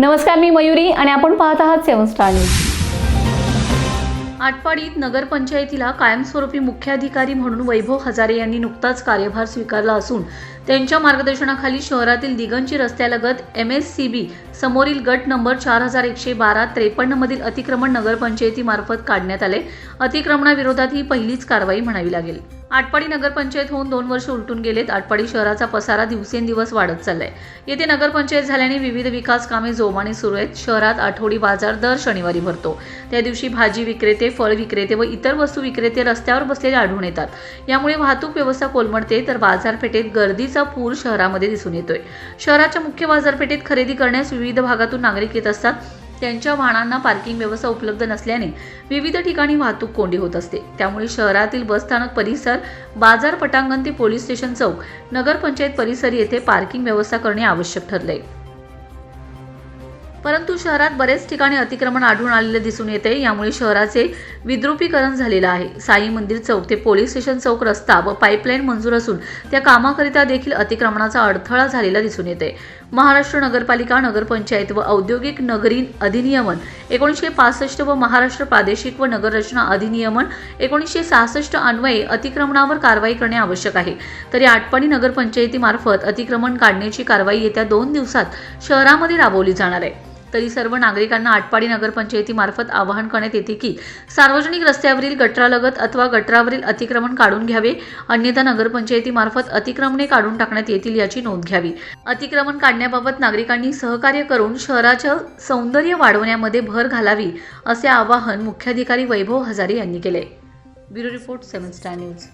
नमस्कार मी मयुरी आणि आपण पाहत आहात सेवन स्टार न्यूज. आटपाडीत नगरपंचायतीला कायमस्वरूपी मुख्याधिकारी म्हणून वैभव हजारे यांनी नुकताच कार्यभार स्वीकारला असून त्यांच्या मार्गदर्शनाखाली शहरातील दिगंची रस्त्यालगत एम एस सी बी समोरील गट नंबर चार हजार एकशे बारा त्रेपन्नमधील अतिक्रमण नगरपंचायतीमार्फत काढण्यात आले. अतिक्रमणाविरोधात ही पहिलीच कारवाई म्हणावी लागेल. आटपाडी नगरपंचायत होऊन दोन वर्ष उलटून गेलेत. आटपाडी शहराचा पसारा दिवसेंदिवस वाढत चाललाय. येथे नगरपंचायत झाल्याने विविध विकास कामे जोमाने सुरू आहेत. शहरात आठवडी बाजार दर शनिवारी भरतो. त्या दिवशी भाजी विक्रेते फळ विक्रेते व इतर वस्तू विक्रेते रस्त्यावर बसलेले आढळून येतात. यामुळे वाहतूक व्यवस्था कोलमडते. तर बाजारपेठेत गर्दीचा पूर शहरामध्ये दिसून येतोय. शहराच्या मुख्य बाजारपेठेत खरेदी करण्यास विविध भागातून नागरिक येत असतात. त्यांच्या वाहनांना पार्किंग व्यवस्था उपलब्ध नसल्याने विविध ठिकाणी वाहतूक कोंडी होत असते. त्यामुळे शहरातील बसस्थानक परिसर बाजार पटांगण ते पोलीस स्टेशन चौक नगरपंचायत परिसर येथे पार्किंग व्यवस्था करणे आवश्यक ठरले परंतु शहरात बरेच ठिकाणी अतिक्रमण आढळून आलेले दिसून येते. यामुळे शहराचे विद्रुपीकरण झालेलं आहे. साई मंदिर चौक ते पोलीस स्टेशन चौक रस्ता व पाईपलाईन मंजूर असून त्या कामाकरिता देखील अतिक्रमणाचा अडथळा झालेला दिसून येते. महाराष्ट्र नगरपालिका नगरपंचायत व औद्योगिक नगरी अधिनियमन एकोणीसशे पासष्ट व महाराष्ट्र प्रादेशिक व नगररचना अधिनियमन एकोणीसशे सहासष्ट अन्वये अतिक्रमणावर कारवाई करणे आवश्यक आहे. तरी आटपाडी नगरपंचायतीमार्फत अतिक्रमण काढण्याची कारवाई येत्या दोन दिवसात शहरामध्ये राबवली जाणार आहे. तरी सर्व नागरिकांना आटपाडी नगरपंचायतीमार्फत आवाहन करण्यात येते की सार्वजनिक रस्त्यावरील गटरालगत अथवा गटरावरील अतिक्रमण काढून घ्यावे. अन्यथा नगरपंचायतीमार्फत अतिक्रमणे काढून टाकण्यात येतील याची नोंद घ्यावी. अतिक्रमण काढण्याबाबत नागरिकांनी सहकार्य करून शहराचं सौंदर्य वाढवण्यामध्ये भर घालावी असे आवाहन मुख्याधिकारी वैभव हजारे यांनी केले. Bureau report seven star news.